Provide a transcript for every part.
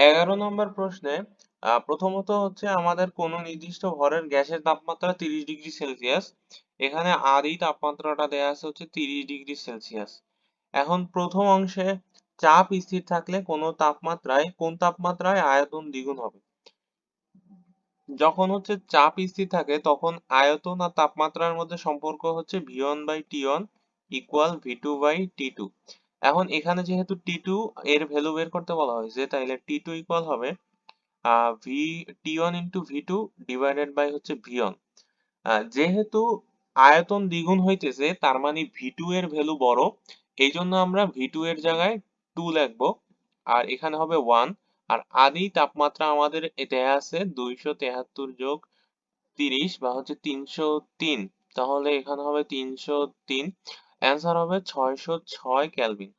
এগারো নম্বর প্রশ্নে প্রথমত হচ্ছে আমাদের কোনো নির্দিষ্ট ঘরের গ্যাসের তাপমাত্রা তিরিশ ডিগ্রি সেলসিয়াস। এখানে আর এই তাপমাত্রাটা দেয়া আছে হচ্ছে তিরিশ ডিগ্রি সেলসিয়াস। এখন প্রথম অংশে চাপ স্থির থাকলে কোনো তাপমাত্রায়, কোন তাপমাত্রায় আয়তন দ্বিগুণ হবে? যখন হচ্ছে চাপ স্থির থাকে, তখন আয়তন আর তাপমাত্রার মধ্যে সম্পর্ক হচ্ছে V one by T one equal V two by T two এখন এখানে যেহেতু টি টু এর ভ্যালু বের করতে বলা হয়েছে তাহলে টি টু ইকুয়াল হবে V T one into V two divided by হচ্ছে ভি ওয়ান যেহেতু আয়তন দ্বিগুণ হইতেছে, তার মানে ভি টু এর ভ্যালু বড় এই জন্য আমরা ভি টু এর জায়গায় টু লিখব, আর এখানে হবে ওয়ান আর আদি তাপমাত্রা আমাদের দেয়া আছে দুইশো তেহাত্তর যোগ তিরিশ, বা হচ্ছে তিনশো তিন, তাহলে এখানে হবে তিনশো তিন। অ্যান্সার হবে ছয়শো ছয় ক্যালভিন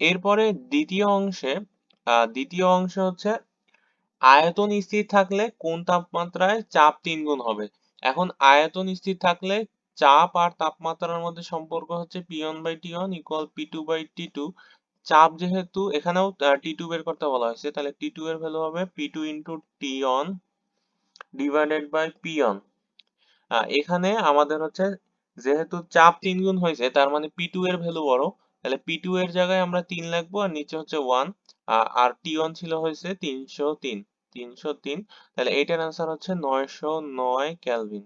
এরপরে দ্বিতীয় অংশে দ্বিতীয় অংশে হচ্ছে আয়তন স্থির থাকলে কোন তাপমাত্রায় চাপ তিন গুণ হবে? এখন আয়তন স্থির থাকলে চাপ আর তাপমাত্রার মধ্যে সম্পর্ক হচ্ছে P one by T one equal P two by T two চাপ যেহেতু এখানেও টি টু বের করতে বলা হয়েছে, তাহলে টি টু এর ভ্যালু হবে P two into T one divided by P one এখানে আমাদের হচ্ছে যেহেতু চাপ তিন গুণ হয়েছে, তার মানে পি টু এর ভ্যালু বড়, তাহলে পি টু এর জায়গায় আমরা তিন লাগবো আর নিচে হচ্ছে ওয়ান আর টি ওয়ান ছিল হয়েছে তিনশো তিন তিনশো তিন, তাহলে এইটার আনসার হচ্ছে নয়শো নয় ক্যালভিন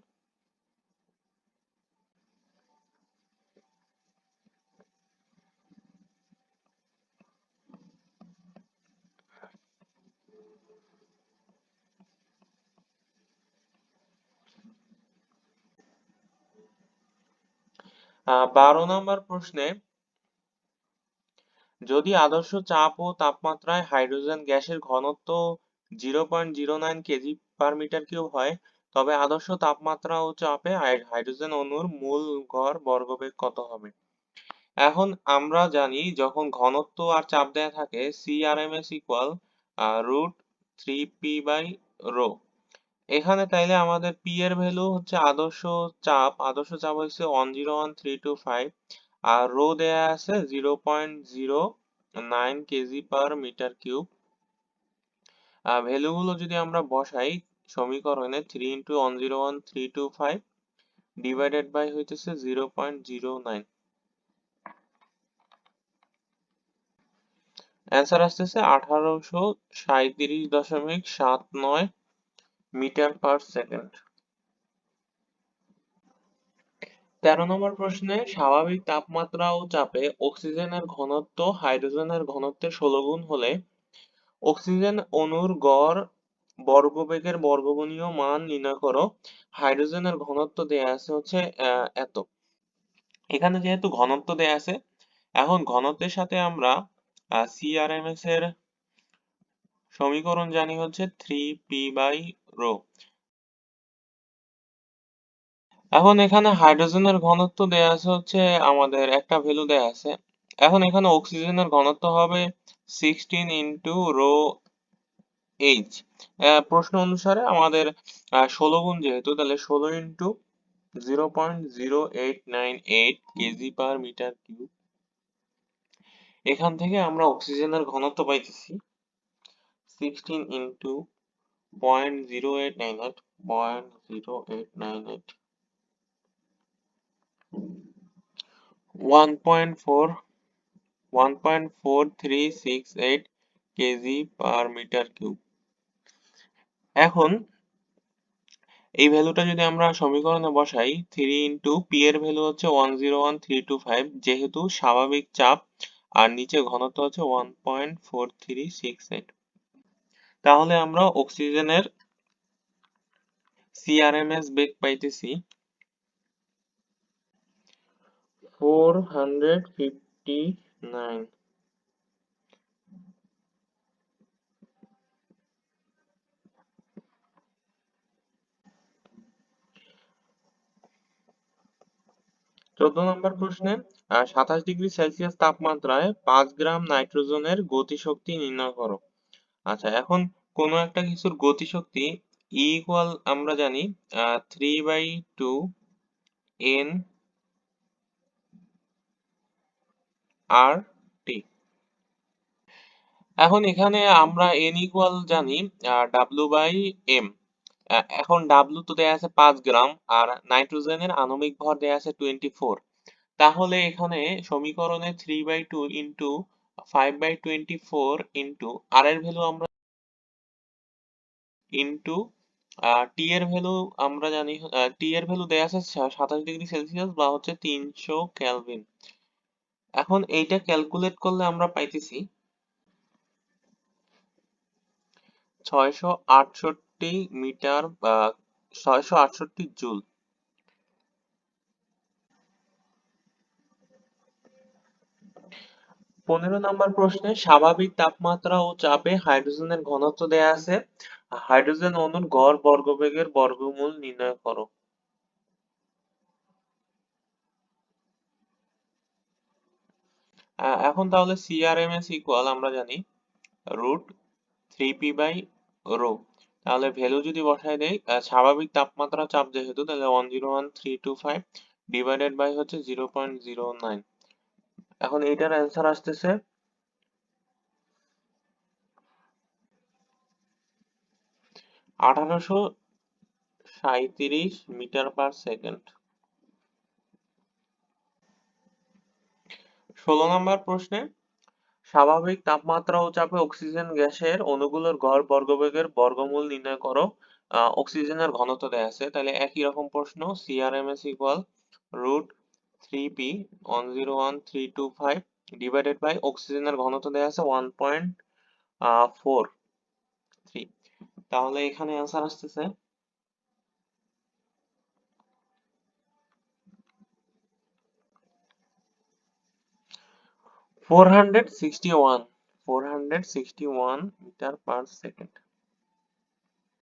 বারো নম্বর প্রশ্নে, যদি আদর্শ চাপ ও তাপমাত্রায় হাইড্রোজেন গ্যাসের ঘনত্ব zero point zero nine kg per metre cube হয়, তবে আদর্শ তাপমাত্রা ও চাপে হাইড্রোজেন অণুর মূল গড় বর্গবেগ কত হবে? এখন আমরা জানি যখন ঘনত্ব আর চাপ দেয়া থাকে C R M equal root three P by rho এখানে তাইলে আমাদের পি এর ভ্যালু হচ্ছে আদর্শ চাপ আদর্শ চাপ হচ্ছে one zero one three two five আর রো দেয়া আছে zero point zero nine kg per metre cube value গুলো যদি আমরা বসাই সমীকরণে three into one zero one three two five divided by হইতেছে zero point zero nine answer আসতেছে আঠারোশো সাঁইত্রিশ দশমিক সাত নয় মিটার পার সেকেন্ড। তেরো নম্বর প্রশ্নে স্বাভাবিক তাপমাত্রা ও চাপে অক্সিজেনের ঘনত্ব হাইড্রোজেনের ঘনত্বের ষোলো গুণ হলে অক্সিজেন অণুর গড় বর্গবেগের বর্গমূলীয় মান নির্ণয় করো। হাইড্রোজেনের ঘনত্ব দেয়া আছে হচ্ছে এত। এখানে যেহেতু ঘনত্ব দেয়া আছে, এখন ঘনত্বের সাথে আমরা সিআরএমএস এর সমীকরণ জানি হচ্ছে থ্রি পি বাই রো এখন এখানে হাইড্রোজেনের ঘনত্ব দেয়া আছে হচ্ছে আমাদের একটা ভ্যালু দেয়া আছে। এখন এখানে অক্সিজেনের ঘনত্ব হবে সিক্সটিন ইন্টু রো এইচ প্রশ্ন অনুসারে আমাদের ষোলো গুণ যেহেতু, তাহলে ষোলো into zero point zero eight nine eight kg per metre cube এখান থেকে আমরা অক্সিজেনের ঘনত্ব পাইতেছি sixteen into point kg per metre cube এখন এই ভ্যালুটা যদি আমরা সমীকরণে বসাই থ্রি ইন্টু পি এর ভ্যালু হচ্ছে one zero one three two five যেহেতু স্বাভাবিক চাপ, আর নিচে ঘনত্ব হচ্ছে one point four three six eight তাহলে আমরা অক্সিজেনের সিআরএমএস বেগ পাইতেছি ফোর হান্ড্রেড ফিফটি নাইন চোদ্দ নম্বর প্রশ্নে সাতাশ ডিগ্রি সেলসিয়াস তাপমাত্রায় পাঁচ গ্রাম নাইট্রোজেনের গতিশক্তি নির্ণয় করো। আচ্ছা এখন কোনো একটা কিছুর গতিশক্তি ই ইকুয়াল আমরা জানি three by two N R T এখন এখানে আমরা এন ইকুয়াল জানি ডাব্লু বাই এম এখন ডাব্লু তো দেয়া আছে পাঁচ গ্রাম, আর নাইট্রোজেনের আণবিক ভর দেয়া আছে টোয়েন্টি ফোর তাহলে এখানে সমীকরণে three by two into five by twenty four into R এর ভ্যালু আমরা ইন্টু টি এর ভ্যালু আমরা জানি টি এর ভ্যালু দেয়া আছে সাতাশ ডিগ্রি সেলসিয়াস বা হচ্ছে তিনশো ক্যালভিন এখন এইটা ক্যালকুলেট করলে আমরা পাইতেছি ছয়শো আটষট্টি মিটার বা ছয়শো আটষট্টি জুল। পনেরো নম্বর প্রশ্নে স্বাভাবিক তাপমাত্রা ও চাপে হাইড্রোজেনের ঘনত্ব দেয়া আছে। হাইড্রোজেন অণুর গড় বর্গবেগের বর্গমূল নির্ণয় করো। এখন তাহলে সিআরএমএস ইকুয়াল আমরা জানি root three P by rho তাহলে ভ্যালু যদি বসাই দেই স্বাভাবিক তাপমাত্রা চাপ যেহেতু, তাহলে one zero one three two five divided by হচ্ছে জিরো পয়েন্ট জিরো নাইন এখন এইটার অ্যান্সার আসতেছে। আঠারোশো সাঁইত্রিশ মিটার পার সেকেন্ড। ষোলো নম্বর প্রশ্নে, স্বাভাবিক তাপমাত্রা ও চাপে অক্সিজেন গ্যাসের অণুগুলোর গড় বর্গবেগের বর্গমূল নির্ণয় করো। অক্সিজেনের ঘনত্ব দেয়া আছে। তাহলে একই রকম প্রশ্ন CRMS equal root three P one zero one three two five divided by অক্সিজেনের ঘনত্ব দেয়া আছে ওয়ান পয়েন্ট ফোর থ্রি তাহলে এখানে অ্যান্সার আসতেছে four hundred sixty one four hundred sixty one meter per second.